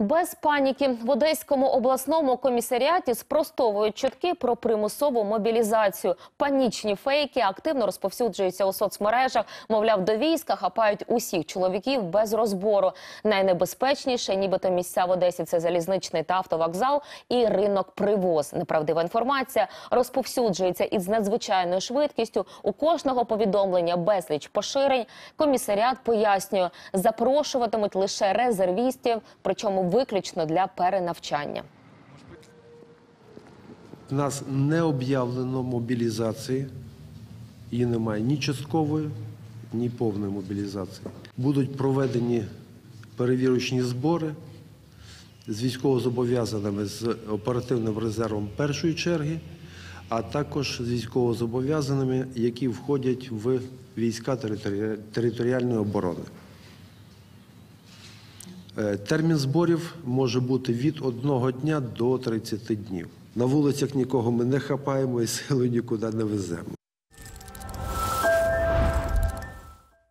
Без паніки в Одеському обласному комісаріаті спростовують чутки про примусову мобілізацію. Панічні фейки активно розповсюджуються у соцмережах. Мовляв, до війська хапають усіх чоловіків без розбору. Найнебезпечніше, нібито місця в Одесі, це залізничний та автовокзал і ринок привоз. Неправдива інформація розповсюджується із надзвичайною швидкістю. У кожного повідомлення безліч поширень. Комісаріат пояснює, запрошуватимуть лише резервістів, причому виключно для перенавчання. У нас не об'явлено мобілізації, її немає ні часткової, ні повної мобілізації. Будуть проведені перевірочні збори з військовозобов'язаними з оперативним резервом першої черги, а також з військовозобов'язаними, які входять в війська територіальної оборони. Е, Термін зборів може бути від одного дня до 30 днів. На вулицях нікого ми не хапаємо і силу нікуди не веземо.